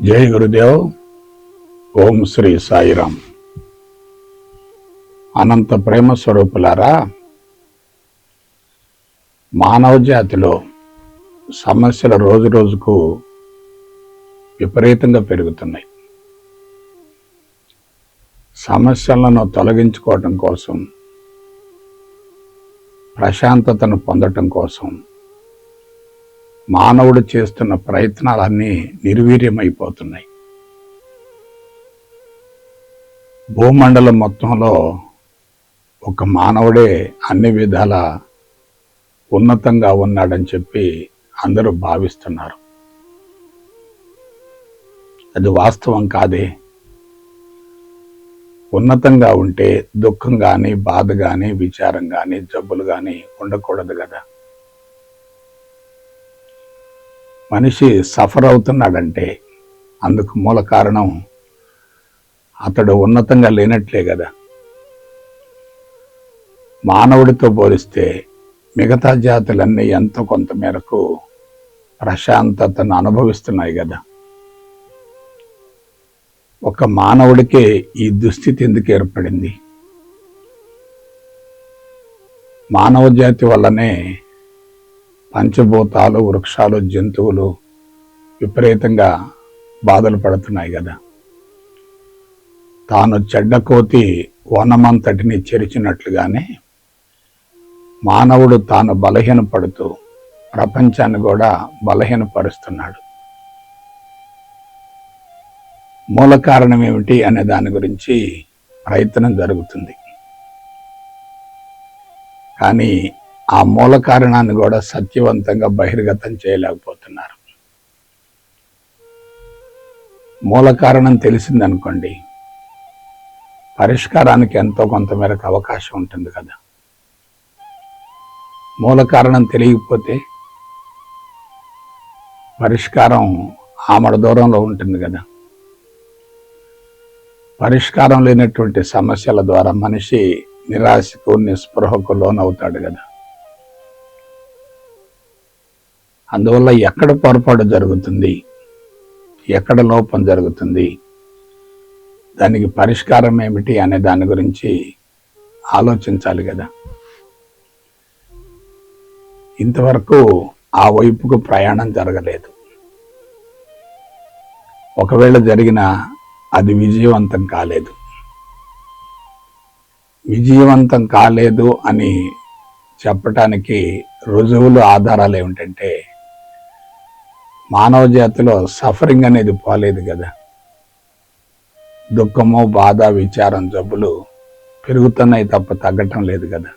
జై గురుదేవ్. ఓం శ్రీ సాయిరామ్. అనంత ప్రేమ స్వరూపులారా మానవ జాతిలో సమస్యలు రోజు రోజుకు విపరీతంగా పెరుగుతున్నాయి. సమస్యలను తొలగించుకోవటం కోసం ప్రశాంతతను పొందటం కోసం మానవుడు చేస్తున్న ప్రయత్నాలన్నీ నిర్వీర్యమైపోతున్నాయి. భూమండలం మొత్తంలో ఒక మానవుడే అన్ని విధాల ఉన్నతంగా ఉన్నాడని చెప్పి అందరూ భావిస్తున్నారు. అది వాస్తవం కాదే. ఉన్నతంగా ఉంటే దుఃఖం కానీ బాధ కానీ విచారం కానీ జబ్బులు కానీ ఉండకూడదు కదా. మనిషి సఫర్ అవుతున్నాడంటే అందుకు మూల కారణం అతడు ఉన్నతంగా లేనట్లే కదా. మానవుడితో పోలిస్తే మిగతా జాతులన్నీ ఎంతో కొంత మేరకు ప్రశాంతతను అనుభవిస్తున్నాయి కదా. ఒక మానవుడికే ఈ దుస్థితి ఎందుకు ఏర్పడింది? మానవ జాతి వల్లనే పంచభూతాలు వృక్షాలు జంతువులు విపరీతంగా బాధలు పడుతున్నాయి కదా. తాను చెడ్డ కోతి వనమంతటిని చెరిచినట్లుగానే మానవుడు తాను బలహీనపడుతూ ప్రపంచాన్ని కూడా బలహీనపరుస్తున్నాడు. మూల కారణం ఏమిటి అనే దాని గురించి ప్రయత్నం జరుగుతుంది. కానీ ఆ మూల కారణాన్ని కూడా సత్యవంతంగా బహిర్గతం చేయలేకపోతున్నారు. మూల కారణం తెలిసిందనుకోండి పరిష్కారానికి ఎంతో కొంతమేరకు అవకాశం ఉంటుంది కదా. మూల కారణం తెలియకపోతే పరిష్కారం ఆమడ దూరంలో ఉంటుంది కదా. పరిష్కారం లేనటువంటి సమస్యల ద్వారా మనిషి నిరాశకు నిస్పృహకు లోనవుతాడు కదా. అందువల్ల ఎక్కడ పొరపాటు జరుగుతుంది? ఎక్కడ లోపం జరుగుతుంది? దానికి పరిష్కారం ఏమిటి అనే దాని గురించి ఆలోచించాలి కదా. ఇంతవరకు ఆ వైపుకు ప్రయాణం జరగలేదు. ఒకవేళ జరిగిన అది విజయవంతం కాలేదు. విజయవంతం కాలేదు అని చెప్పటానికి రుజువులు ఆధారాలు ఏమిటంటే మానవ జాతిలో సఫరింగ్ అనేది పోలేదు కదా. దుఃఖము బాధ విచారం జబ్బులు పెరుగుతున్నాయి తప్ప తగ్గటం లేదు కదా.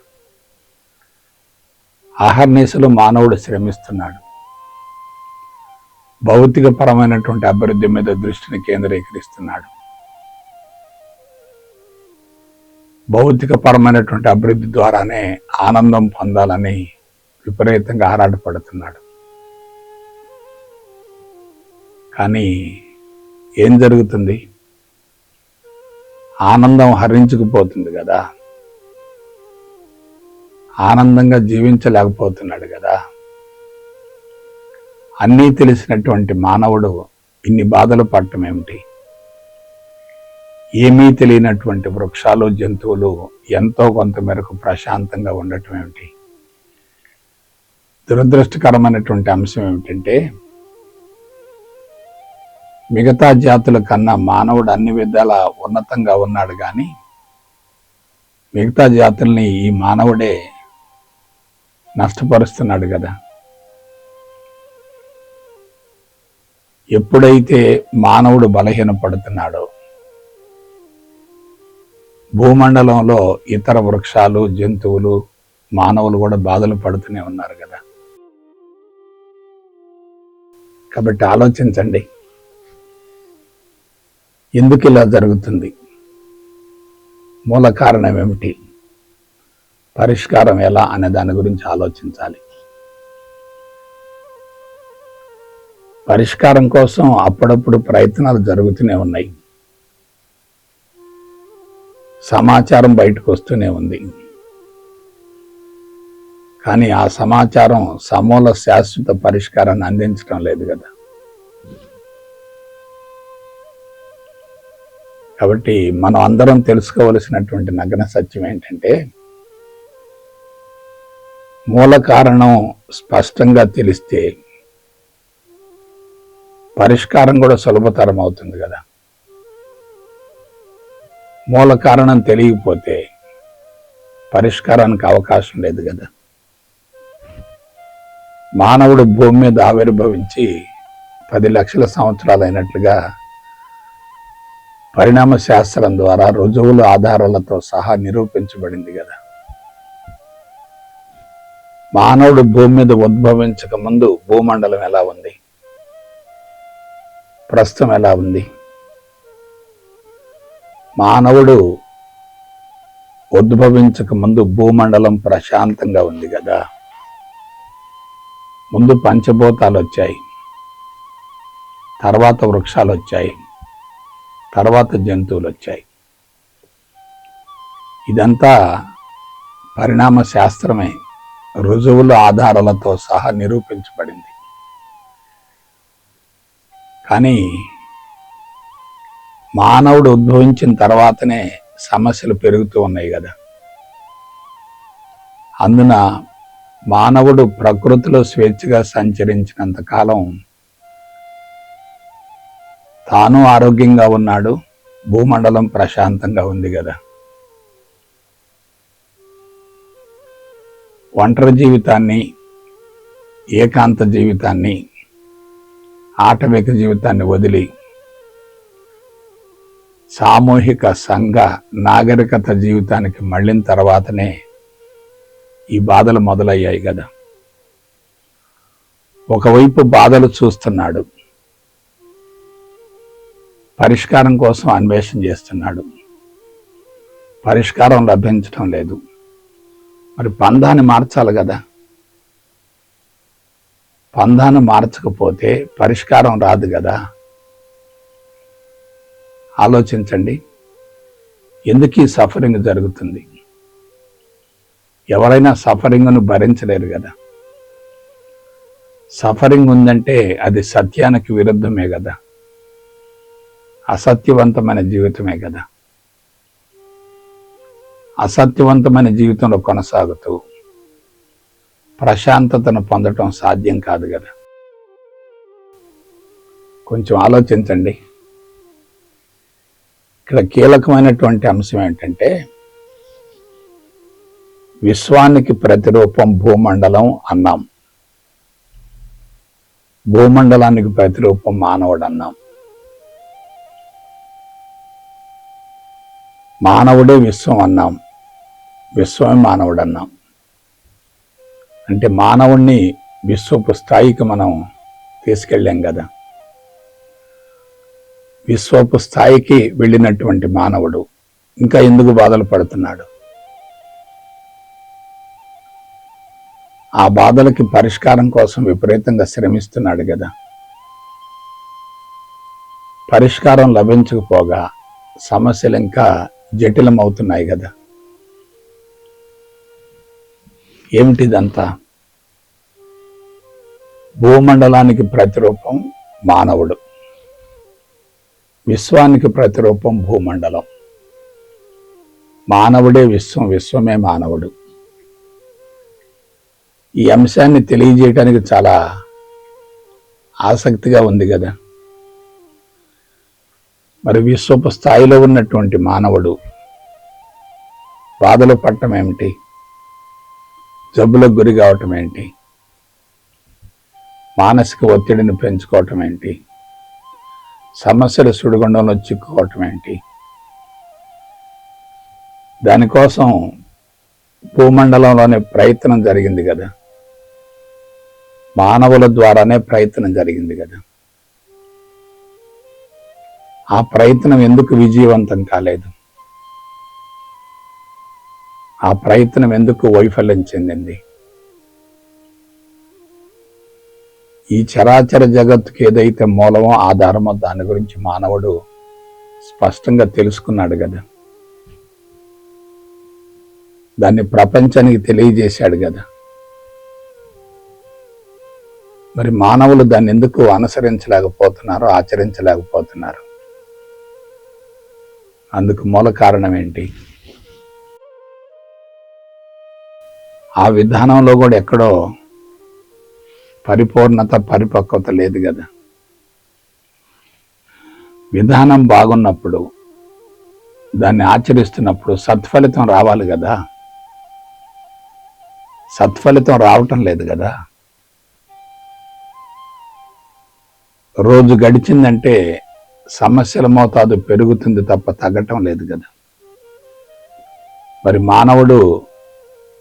ఆహర్నిశలు మానవుడు శ్రమిస్తున్నాడు. భౌతిక పరమైనటువంటి అభివృద్ధి మీద దృష్టిని కేంద్రీకరిస్తున్నాడు. భౌతిక పరమైనటువంటి అభివృద్ధి ద్వారానే ఆనందం పొందాలని విపరీతంగా ఆరాటపడుతున్నాడు. కానీ ఏం జరుగుతుంది? ఆనందం హరించుకుపోతుంది కదా. ఆనందంగా జీవించలేకపోతున్నాడు కదా. అన్నీ తెలిసినటువంటి మానవుడు ఇన్ని బాధలు పడటం ఏమిటి? ఏమీ తెలియనటువంటి వృక్షాలు జంతువులు ఎంతో కొంత మేరకు ప్రశాంతంగా ఉండటం ఏమిటి? దురదృష్టకరమైనటువంటి అంశం ఏమిటంటే మిగతా జాతుల కన్నా మానవుడు అన్ని విధాల ఉన్నతంగా ఉన్నాడు కానీ మిగతా జాతుల్ని ఈ మానవుడే నష్టపరుస్తున్నాడు కదా ఎప్పుడైతే మానవుడు బలహీనపడుతున్నాడో భూమండలంలో ఇతర వృక్షాలు జంతువులు మానవులు కూడా బాధలు పడుతూనే ఉన్నారు కదా కాబట్టి ఆలోచించండి. ఎందుకు ఇలా జరుగుతుంది? మూల కారణం ఏమిటి? పరిష్కారం ఎలా అనే దాని గురించి ఆలోచించాలి. పరిష్కారం కోసం అప్పుడప్పుడు ప్రయత్నాలు జరుగుతూనే ఉన్నాయి. సమాచారం బయటకు వస్తూనే ఉంది. కానీ ఆ సమాచారం సమూల శాశ్వత పరిష్కారాన్ని అందించడం లేదు కదా. కాబట్టి మనం అందరం తెలుసుకోవలసినటువంటి నగ్న సత్యం ఏంటంటే మూల కారణం స్పష్టంగా తెలిస్తే పరిష్కారం కూడా సులభతరం అవుతుంది కదా. మూల కారణం తెలియకపోతే పరిష్కారానికి అవకాశం లేదు కదా. మానవుడు భూమి మీద ఆవిర్భవించి పది లక్షల సంవత్సరాలు అయినట్లుగా పరిణామ శాస్త్రం ద్వారా రుజువుల ఆధారాలతో సహా నిరూపించబడింది కదా. మానవుడు భూమి మీద ఉద్భవించక ముందు భూమండలం ఎలా ఉంది? ప్రస్తుతం ఎలా ఉంది? మానవుడు ఉద్భవించక ముందు భూమండలం ప్రశాంతంగా ఉంది కదా. ముందు పంచభూతాలు వచ్చాయి. తర్వాత వృక్షాలు వచ్చాయి. తర్వాత జంతువులు వచ్చాయి ఇదంతా పరిణామ శాస్త్రమే రుజువుల ఆధారాలతో సహా నిరూపించబడింది. కానీ మానవుడు ఉద్భవించిన తర్వాతనే సమస్యలు పెరుగుతూ ఉన్నాయి కదా. అందున మానవుడు ప్రకృతిలో స్వేచ్ఛగా సంచరించినంత కాలం తాను ఆరోగ్యంగా ఉన్నాడు భూమండలం ప్రశాంతంగా ఉంది కదా. ఒంటరి జీవితాన్ని ఏకాంత జీవితాన్ని ఆటవిక జీవితాన్ని వదిలి సామూహిక సంఘ నాగరికత జీవితానికి మళ్ళిన తర్వాతనే ఈ బాధలు మొదలయ్యాయి కదా. ఒకవైపు బాధలు చూస్తున్నాడు పరిష్కారం కోసం అన్వేషణ చేస్తున్నాడు. పరిష్కారం లభించటం లేదు. మరి పందాన్ని మార్చాలి కదా. పంధాన్ని మార్చకపోతే పరిష్కారం రాదు కదా. ఆలోచించండి. ఎందుకు ఈ సఫరింగ్ జరుగుతుంది? ఎవరైనా సఫరింగ్ను భరించలేరు కదా. సఫరింగ్ ఉందంటే అది సత్యానికి విరుద్ధమే కదా. అసత్యవంతమైన జీవితమే కదా. అసత్యవంతమైన జీవితంలో కొనసాగుతూ ప్రశాంతతను పొందటం సాధ్యం కాదు కదా. కొంచెం ఆలోచించండి. ఇక్కడ కీలకమైనటువంటి అంశం ఏంటంటే విశ్వానికి ప్రతిరూపం భూమండలం అన్నాం. భూమండలానికి ప్రతిరూపం మానవుడు అన్నాం. మానవుడే విశ్వం అన్నాం విశ్వమే మానవుడు అన్నాం అంటే మానవుణ్ణి విశ్వపు స్థాయికి మనం తీసుకెళ్ళాం కదా. విశ్వపు స్థాయికి వెళ్ళినటువంటి మానవుడు ఇంకా ఎందుకు బాధలు పడుతున్నాడు? ఆ బాధలకి పరిష్కారం కోసం విపరీతంగా శ్రమిస్తున్నాడు కదా. పరిష్కారం లభించకపోగా సమస్యలు ఇంకా జటిలం అవుతున్నాయి కదా. ఏమిటిదంతా? భూమండలానికి ప్రతిరూపం మానవుడు. విశ్వానికి ప్రతిరూపం భూమండలం. మానవుడే విశ్వం విశ్వమే మానవుడు. ఈ అంశాన్ని తెలియజేయడానికి చాలా ఆసక్తిగా ఉంది కదా. మరి విశ్వపు స్థాయిలో ఉన్నటువంటి మానవుడు బాధలు పట్టడం ఏమిటి? జబ్బులకు గురి కావటం ఏంటి? మానసిక ఒత్తిడిని పెంచుకోవటం ఏంటి? సమస్యల సుడిగుండంలో చిక్కుకోవటం ఏంటి? దానికోసం భూమండలంలోనే ప్రయత్నం జరిగింది కదా. మానవుల ద్వారానే ప్రయత్నం జరిగింది కదా. ఆ ప్రయత్నం ఎందుకు విజయవంతం కాలేదు? ఆ ప్రయత్నం ఎందుకు వైఫల్యం చెందింది? ఈ చరాచర జగత్తుకి ఏదైతే మూలమో ఆధారమో దాని గురించి మానవుడు స్పష్టంగా తెలుసుకున్నాడు కదా. దాన్ని ప్రపంచానికి తెలియజేశాడు కదా. మరి మానవులు దాన్ని ఎందుకు అనుసరించలేకపోతున్నారు ఆచరించలేకపోతున్నారు? అందుకు మూల కారణం ఏంటి? ఆ విధానంలో కూడా ఎక్కడో పరిపూర్ణత పరిపక్వత లేదు కదా. విధానం బాగున్నప్పుడు దాన్ని ఆచరిస్తున్నప్పుడు సత్ఫలితం రావాలి కదా. సత్ఫలితం రావటం లేదు కదా. రోజు గడిచిందంటే సమస్యల మోతాదు పెరుగుతుంది తప్ప తగ్గటం లేదు కదా. మరి మానవుడు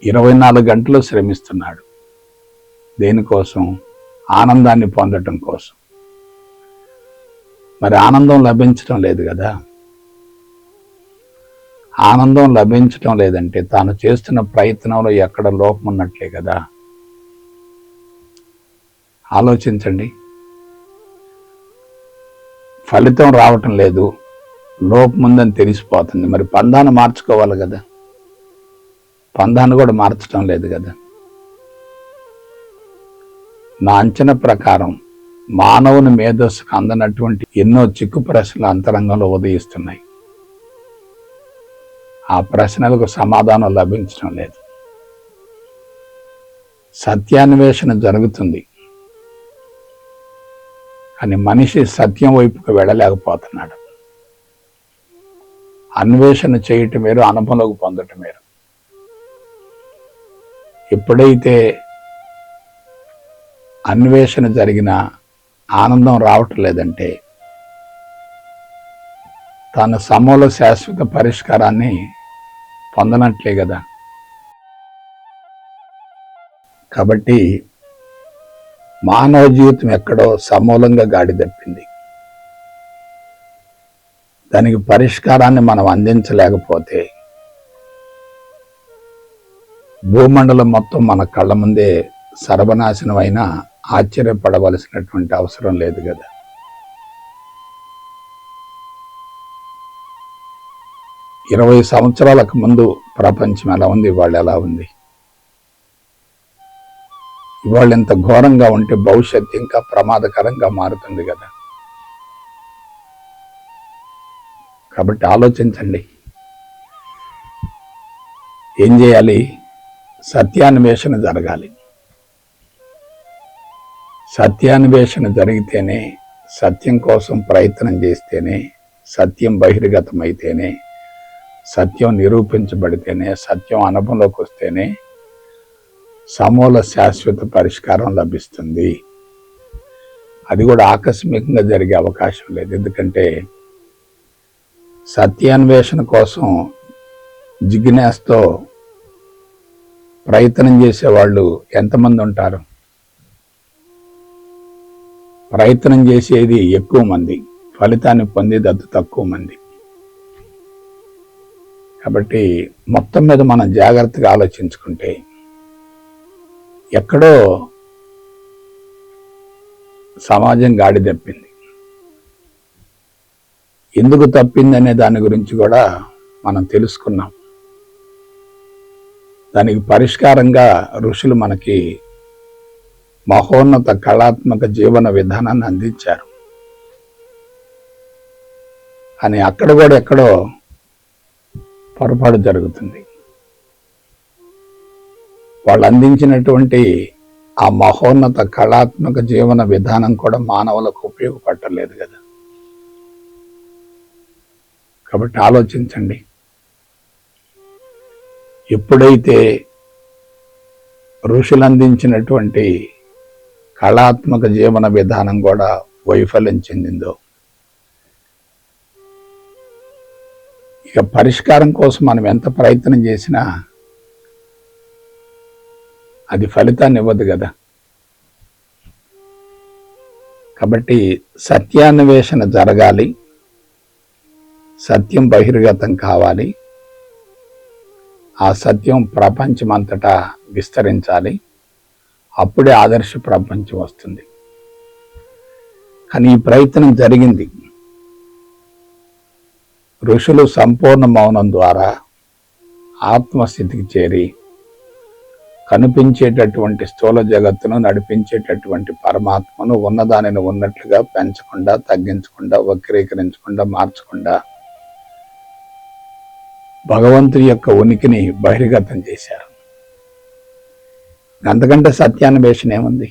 ఇరవై నాలుగు గంటలు శ్రమిస్తున్నాడు. దేనికోసం? ఆనందాన్ని పొందటం కోసం. మరి ఆనందం లభించటం లేదు కదా. ఆనందం లభించటం లేదంటే తాను చేస్తున్న ప్రయత్నంలో ఎక్కడ లోపం ఉన్నట్లే కదా. ఆలోచించండి. ఫలితం రావటం లేదు. లోపముందని తెలిసిపోతుంది. మరి పందాన్ని మార్చుకోవాలి కదా. పందాన్ని కూడా మార్చడం లేదు కదా. నా అంచనా ప్రకారం మానవుని మేధస్సుకు అందనటువంటి ఎన్నో చిక్కు ప్రశ్నలు అంతరంగంలో ఉదయిస్తున్నాయి. ఆ ప్రశ్నలకు సమాధానం లభించడం లేదు. సత్యాన్వేషణ జరుగుతుంది. కానీ మనిషి సత్యం వైపుకు వెళ్ళలేకపోతున్నాడు. అన్వేషణ చేయటం వేరు అనుభవంలోకి పొందటం వేరు. ఎప్పుడైతే అన్వేషణ జరిగిన ఆనందం రావటం లేదంటే తన సమూల శాశ్వత పరిష్కారాన్ని పొందనట్లే కదా. కాబట్టి మానవ జీవితం ఎక్కడో సమూలంగా గాడి తప్పింది. దానికి పరిష్కారాన్ని మనం అందించలేకపోతే భూమండలం మొత్తం మన కళ్ళ ముందే సర్వనాశనం అయినా ఆశ్చర్యపడవలసినటువంటి అవసరం లేదు కదా. ఇరవై సంవత్సరాలకు ముందు ప్రపంచం ఎలా ఉంది? వాళ్ళు ఎలా ఉంది? ఇవాళ ఎంత ఘోరంగా ఉంటే భవిష్యత్తు ఇంకా ప్రమాదకరంగా మారుతుంది కదా. కాబట్టి ఆలోచించండి. ఏం చేయాలి? సత్యాన్వేషణ జరగాలి. సత్యాన్వేషణ జరిగితేనే సత్యం కోసం ప్రయత్నం చేస్తేనే సత్యం బహిర్గతమైతేనే సత్యం నిరూపించబడితేనే సత్యం అనుభవంలోకి వస్తేనే సమూల శాశ్వత పరిష్కారం లభిస్తుంది. అది కూడా ఆకస్మికంగా జరిగే అవకాశం లేదు. ఎందుకంటే సత్యాన్వేషణ కోసం జిజ్ఞాస్తో ప్రయత్నం చేసేవాళ్ళు ఎంతమంది ఉంటారు? ప్రయత్నం చేసేది ఎక్కువ మంది. ఫలితాన్ని పొందేది అతి తక్కువ మంది. కాబట్టి మొత్తం మీద మనం జాగ్రత్తగా ఆలోచించుకుంటే ఎక్కడో సమాజం గాడి తప్పింది. ఎందుకు తప్పింది అనే దాని గురించి కూడా మనం తెలుసుకున్నాం. దానికి పరిష్కారంగా ఋషులు మనకి మహోన్నత కళాత్మక జీవన విధానాన్ని అందించారు. అని అక్కడ కూడా ఎక్కడో పొరపాటు జరుగుతుంది. వాళ్ళు అందించినటువంటి ఆ మహోన్నత కళాత్మక జీవన విధానం కూడా మానవులకు ఉపయోగపడలేదు కదా. కాబట్టి ఆలోచించండి. ఎప్పుడైతే ఋషులు అందించినటువంటి కళాత్మక జీవన విధానం కూడా వైఫల్యం చెందిందో ఇక పరిష్కారం కోసం మనం ఎంత ప్రయత్నం చేసినా అది ఫలితాన్ని ఇవ్వదు కదా. కాబట్టి సత్యాన్వేషణ జరగాలి. సత్యం బహిర్గతం కావాలి. ఆ సత్యం ప్రపంచమంతటా విస్తరించాలి. అప్పుడే ఆదర్శ ప్రపంచం వస్తుంది. కానీ ఈ ప్రయత్నం జరిగింది. ఋషులు సంపూర్ణ మౌనం ద్వారా ఆత్మస్థితికి చేరి కనిపించేటటువంటి స్థూల జగత్తును నడిపించేటటువంటి పరమాత్మను ఉన్నదానిని ఉన్నట్లుగా పెంచకుండా తగ్గించకుండా వక్రీకరించకుండా మార్చకుండా భగవంతుని యొక్క ఉనికిని బహిర్గతం చేశారు. అంతకంటే సత్యాన్వేషణ ఏముంది?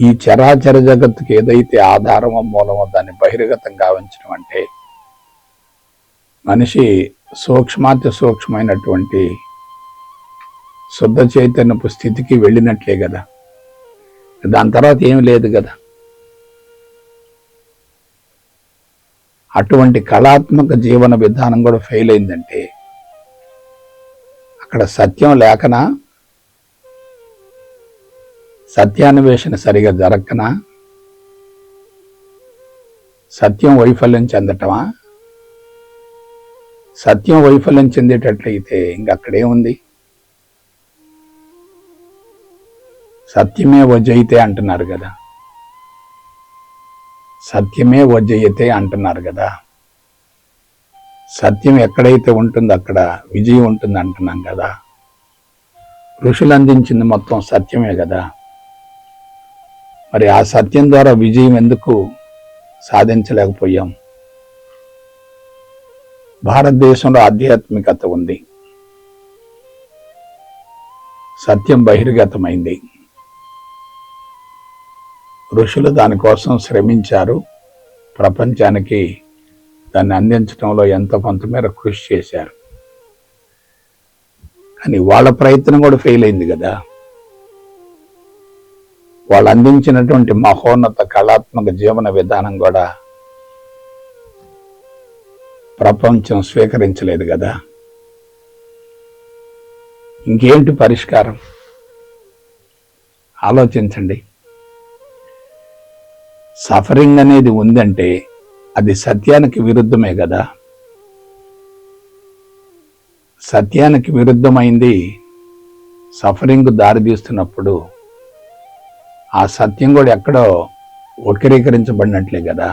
ఈ చరాచర జగత్తుకి ఏదైతే ఆధారమో మూలమో దాన్ని బహిర్గతం గావించడం అంటే మనిషి సూక్ష్మాతి సూక్ష్మమైనటువంటి శుద్ధ చైతన్యపు స్థితికి వెళ్ళినట్లే కదా. దాని తర్వాత ఏం లేదు కదా. అటువంటి కళాత్మక జీవన విధానం కూడా ఫెయిల్ అయిందంటే అక్కడ సత్యం లేకనా? సత్యాన్వేషణ సరిగా జరగకనా? సత్యం వైఫల్యం చెందటమా? సత్యం వైఫల్యం చెందేటట్లయితే ఇంకక్కడేముంది సత్యమే వజయితే అంటున్నారు కదా. సత్యమే వజ్జయితే అంటున్నారు కదా. సత్యం ఎక్కడైతే ఉంటుందో అక్కడ విజయం ఉంటుంది అంటున్నాం కదా. ఋషులు అందించింది మొత్తం సత్యమే కదా. మరి ఆ సత్యం ద్వారా విజయం ఎందుకు సాధించలేకపోయాం? భారతదేశంలో ఆధ్యాత్మికత ఉంది. సత్యం బహిర్గతమైంది. ఋషులు దానికోసం శ్రమించారు. ప్రపంచానికి దాన్ని అందించడంలో ఎంత కొంతమేర కృషి చేశారు. కానీ వాళ్ళ ప్రయత్నం కూడా ఫెయిల్ అయింది కదా. వాళ్ళు అందించినటువంటి మహోన్నత కళాత్మక జీవన విధానం కూడా ప్రపంచం స్వీకరించలేదు కదా. ఇంకేంటి పరిష్కారం? ఆలోచించండి. సఫరింగ్ అనేది ఉందంటే అది సత్యానికి విరుద్ధమే కదా? సత్యానికి విరుద్ధమైంది సఫరింగ్ దారితీస్తున్నప్పుడు ఆ సత్యం కూడా ఎక్కడో వక్రీకరించబడినట్లే కదా?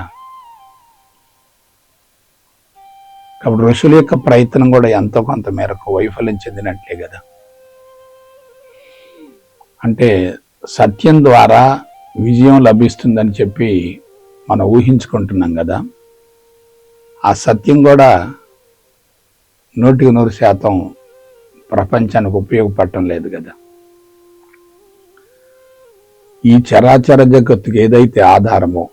కాబట్టి ఋషుల యొక్క ప్రయత్నం కూడా ఎంతో కొంత మేరకు వైఫల్యం చెందినట్లే కదా? అంటే సత్యం ద్వారా విజయం లభిస్తుందని చెప్పి మనం ఊహించుకుంటున్నాం కదా. ఆ సత్యం కూడా నూటికి నూరు శాతం ప్రపంచానికి ఉపయోగపడటం లేదు కదా. ఈ చరాచర జగత్తుకి ఏదైతే ఆధారమో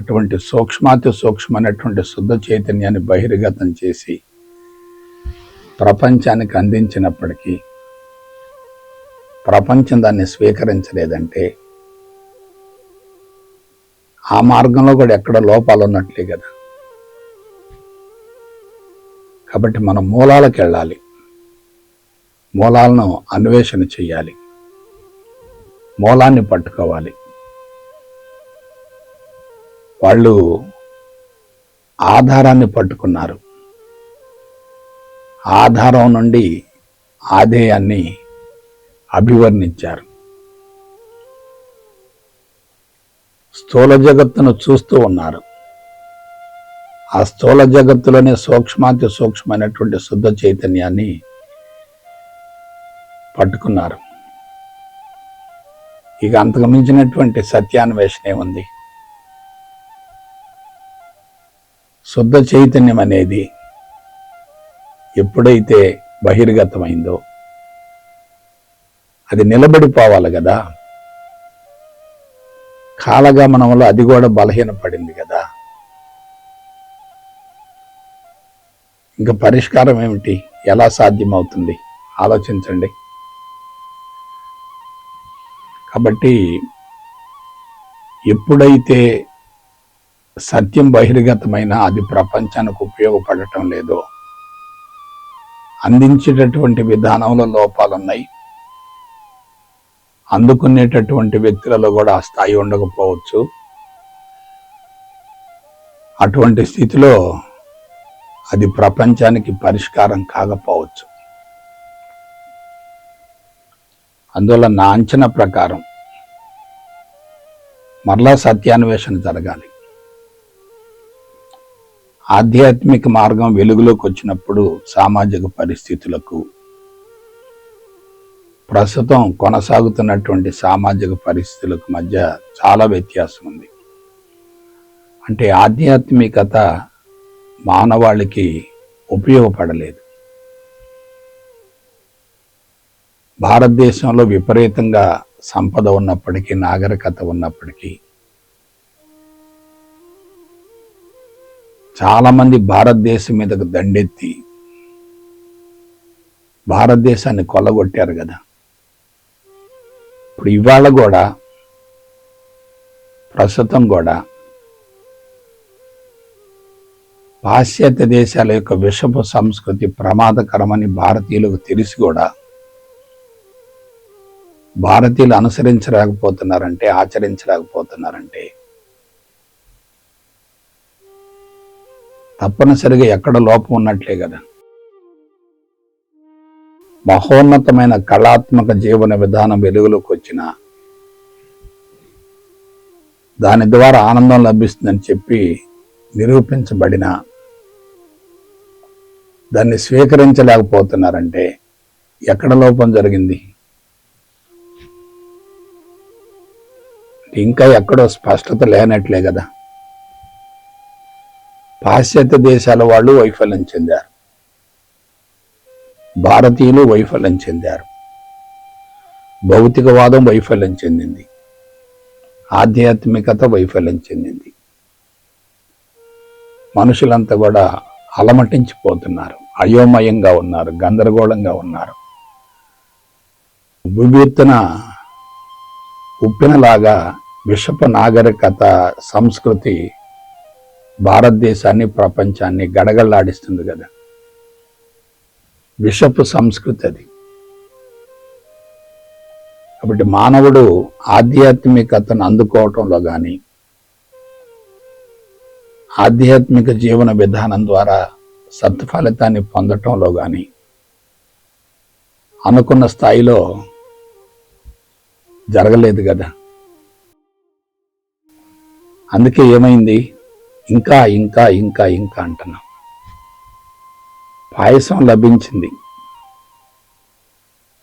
అటువంటి సూక్ష్మాతి సూక్ష్మమైనటువంటి శుద్ధ చైతన్యాన్ని బహిర్గతం చేసి ప్రపంచానికి అందించినప్పటికీ ప్రపంచం దాన్ని స్వీకరించలేదంటే ఆ మార్గంలో కూడా ఎక్కడ లోపాలు ఉన్నట్లే కదా. కాబట్టి మనం మూలాలకు వెళ్ళాలి. మూలాలను అన్వేషణ చేయాలి మూలాన్ని పట్టుకోవాలి. వాళ్ళు ఆధారాన్ని పట్టుకున్నారు. ఆధారం నుండి ఆధేయాన్ని అభివర్ణించారు. స్థూల జగత్తును చూస్తూ ఉన్నారు. ఆ స్థూల జగత్తులోనే సూక్ష్మాతి సూక్ష్మమైనటువంటి శుద్ధ చైతన్యాన్ని పట్టుకున్నారు. ఇక అంతకు మించినటువంటి సత్యాన్వేషణే ఉంది. శుద్ధ చైతన్యం అనేది ఎప్పుడైతే బహిర్గతమైందో అది నిలబడిపోవాలి కదా. కాలగమనంలో అది కూడా బలహీనపడింది కదా. ఇంకా పరిష్కారం ఏమిటి? ఎలా సాధ్యమవుతుంది? ఆలోచించండి. కాబట్టి ఎప్పుడైతే సత్యం బహిర్గతమైన అది ప్రపంచానికి ఉపయోగపడటం లేదో అందించేటటువంటి విధానంలో లోపాలు ఉన్నాయి అందుకునేటటువంటి వ్యక్తులలో కూడా ఆ స్థాయి ఉండకపోవచ్చు. అటువంటి స్థితిలో అది ప్రపంచానికి పరిష్కారం కాకపోవచ్చు. అందువల్ల నా అంచనా ప్రకారం మరలా సత్యాన్వేషణ జరగాలి. ఆధ్యాత్మిక మార్గం వెలుగులోకి వచ్చినప్పుడు సామాజిక పరిస్థితులకు ప్రస్తుతం కొనసాగుతున్నటువంటి సామాజిక పరిస్థితులకు మధ్య చాలా వ్యత్యాసం ఉంది. అంటే ఆధ్యాత్మికత మానవాళికి ఉపయోగపడలేదు. భారతదేశంలో విపరీతంగా సంపద ఉన్నప్పటికీ నాగరికత ఉన్నప్పటికీ చాలామంది భారతదేశం మీదకు దండెత్తి భారతదేశాన్ని కొల్లగొట్టారు కదా. ఇప్పుడు ఇవాళ కూడా ప్రస్తుతం కూడా పాశ్చాత్య దేశాల యొక్క విషపు సంస్కృతి ప్రమాదకరమని భారతీయులకు తెలిసి కూడా భారతీయులు అనుసరించలేకపోతున్నారంటే ఆచరించలేకపోతున్నారంటే తప్పనిసరిగా ఎక్కడ లోపం ఉన్నట్లే కదా. మహోన్నతమైన కళాత్మక జీవన విధానం వెలుగులోకి వచ్చిన దాని ద్వారా ఆనందం లభిస్తుందని చెప్పి నిరూపించబడిన దాన్ని స్వీకరించలేకపోతున్నారంటే ఎక్కడ లోపం జరిగింది? ఇంకా ఎక్కడో స్పష్టత లేనట్లే కదా. పాశ్చాత్య దేశాల వాళ్ళు వైఫల్యం చెందారు. భారతీయులు వైఫల్యం చెందారు. భౌతికవాదం వైఫల్యం చెందింది. ఆధ్యాత్మికత వైఫల్యం చెందింది. మనుషులంతా కూడా అలమటించిపోతున్నారు. అయోమయంగా ఉన్నారు గందరగోళంగా ఉన్నారు. విభిత్తున ఉప్పినలాగా విషప నాగరికత సంస్కృతి భారతదేశాన్ని ప్రపంచాన్ని గడగడలాడిస్తుంది కదా. విషపు సంస్కృతి అది. కాబట్టి మానవుడు ఆధ్యాత్మికతను అందుకోవటంలో కానీ ఆధ్యాత్మిక జీవన విధానం ద్వారా సత్ఫలితాన్ని పొందటంలో కానీ అనుకున్న స్థాయిలో జరగలేదు కదా. అందుకే ఏమైంది? ఇంకా ఇంకా ఇంకా ఇంకా అంటున్నాం. పాయసం లభించింది.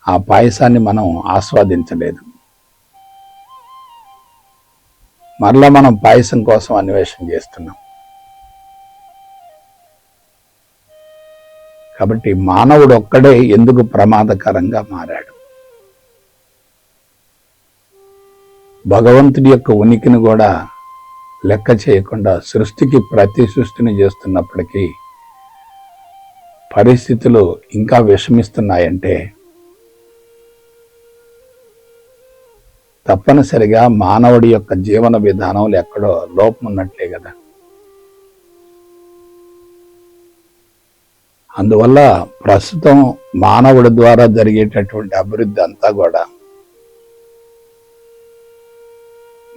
ఆ పాయసాన్ని మనం ఆస్వాదించలేదు. మరలా మనం పాయసం కోసం అన్వేషణ చేస్తున్నాం. కాబట్టి మానవుడు ఒక్కడే ఎందుకు ప్రమాదకరంగా మారాడు? భగవంతుడి యొక్క ఉనికిని కూడా లెక్క చేయకుండా సృష్టికి ప్రతి సృష్టిని చేస్తున్నప్పటికీ పరిస్థితులు ఇంకా విషమిస్తున్నాయంటే తప్పనిసరిగా మానవుడి యొక్క జీవన విధానంలో ఎక్కడో లోపం ఉన్నట్లే కదా. అందువల్ల ప్రస్తుతం మానవుడి ద్వారా జరిగేటటువంటి అభివృద్ధి అంతా కూడా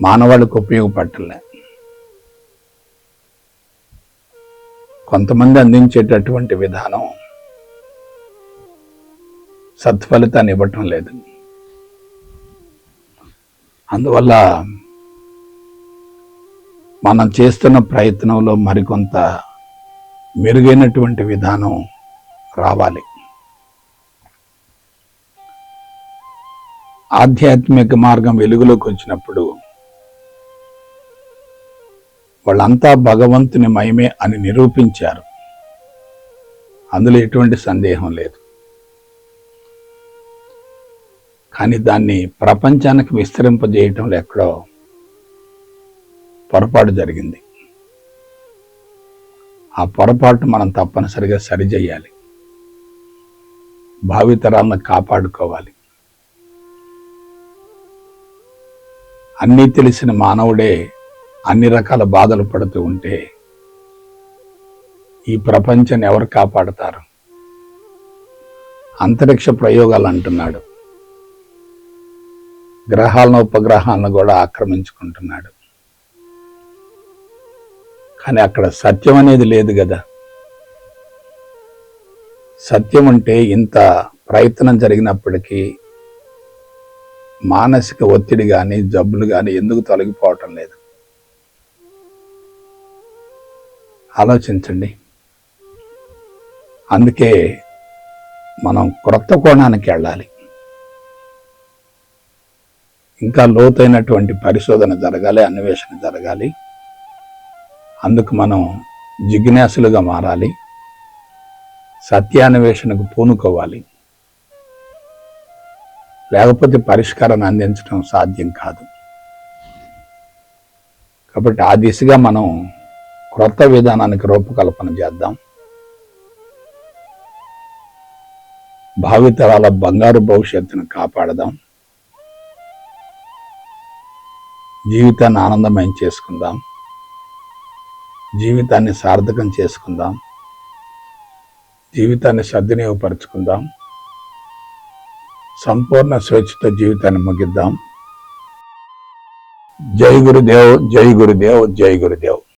మానవాళికి ఉపయోగపడలే కొంతమంది అందించేటటువంటి విధానం సత్ఫలితాన్ని ఇవ్వటం లేదు అందువల్ల మనం చేస్తున్న ప్రయత్నంలో మరికొంత మెరుగైనటువంటి విధానం రావాలి. ఆధ్యాత్మిక మార్గం వెలుగులోకి వచ్చినప్పుడు వాళ్ళంతా భగవంతుని మహిమే అని నిరూపించారు. అందులో ఎటువంటి సందేహం లేదు. కానీ దాన్ని ప్రపంచానికి విస్తరింపజేయటంలో ఎక్కడో పొరపాటు జరిగింది. ఆ పొరపాటు మనం తప్పనిసరిగా సరిచేయాలి. భావితరాలను కాపాడుకోవాలి. అన్నీ తెలిసిన మానవుడే అన్ని రకాల బాధలు పడుతూ ఉంటే ఈ ప్రపంచాన్ని ఎవరు కాపాడతారు? అంతరిక్ష ప్రయోగాలు అంటున్నాడు. గ్రహాలను ఉపగ్రహాలను కూడా ఆక్రమించుకుంటున్నాడు. కానీ అక్కడ సత్యం అనేది లేదు కదా. సత్యం అంటే ఇంత ప్రయత్నం జరిగినప్పటికీ మానసిక ఒత్తిడి కానీ జబ్బులు కానీ ఎందుకు తొలగిపోవటం లేదు. ఆలోచించండి. అందుకే మనం క్రొత్త కోణానికి వెళ్ళాలి. ఇంకా లోతైనటువంటి పరిశోధన జరగాలి అన్వేషణ జరగాలి. అందుకు మనం జిజ్ఞాసులుగా మారాలి. సత్యాన్వేషణకు పూనుకోవాలి. లేకపోతే పరిష్కారాన్ని అందించడం సాధ్యం కాదు. కాబట్టి ఆ దిశగా మనం కొత్త విధానానికి రూపకల్పన చేద్దాం. భావితరాల బంగారు భవిష్యత్తును కాపాడదాం. జీవితాన్ని ఆనందమయం చేసుకుందాం. జీవితాన్ని సార్థకం చేసుకుందాం. జీవితాన్ని సద్వినియోగపరచుకుందాం. సంపూర్ణ స్వేచ్ఛతో జీవితాన్ని ముగిద్దాం. జై గురుదేవ్ జై గురుదేవ్ జై గురుదేవ్.